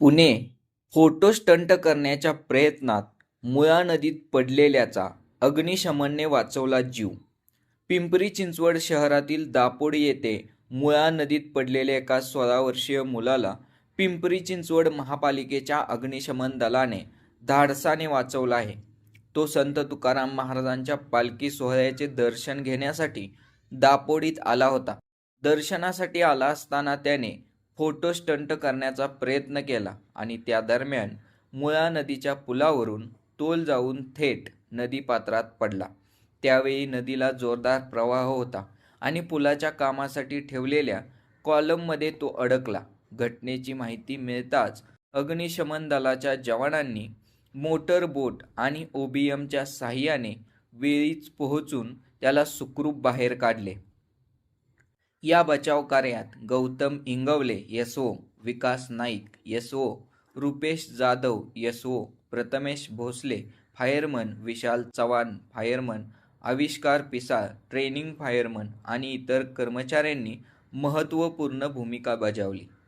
Pune photo stunt करण्याच्या प्रयत्नात मुळा नदीत पडलेल्याचा अग्निशमनने वाचवला जीव. पिंपरी चिंचवड शहरातील दापोडी येथे मुळा नदीत पडलेल्या एका सोळा वर्षीय मुलाला पिंपरी चिंचवड महापालिकेच्या अग्निशमन दलाने धाडसाने वाचवला आहे. तो संत तुकाराम महाराजांच्या पालखी सोहळ्याचे दर्शन घेण्यासाठी दापोडीत आला होता. दर्शनासाठी आला असताना त्याने फोटो स्टंट करण्याचा प्रयत्न केला आणि त्या दरम्यान मुळा नदीच्या पुलावरून तोल जाऊन थेट नदीपात्रात पडला. त्यावेळी नदीला जोरदार प्रवाह होता आणि पुलाच्या कामासाठी ठेवलेल्या कॉलममध्ये तो अडकला. घटनेची माहिती मिळताच अग्निशमन दलाच्या जवानांनी मोटर बोट आणि ओबीएमच्या साहाय्याने वेळीच पोहोचून त्याला सुखरूप बाहेर काढले. या बचाव कार्यात Gautam Ingawale SO Vikas Naik SO Rupesh Jadhav SO Prathamesh Bhosale fireman Vishal Chavan fireman Avishkar Pisal training fireman आणि इतर कर्मचाऱ्यांनी महत्त्वपूर्ण भूमिका बजावली.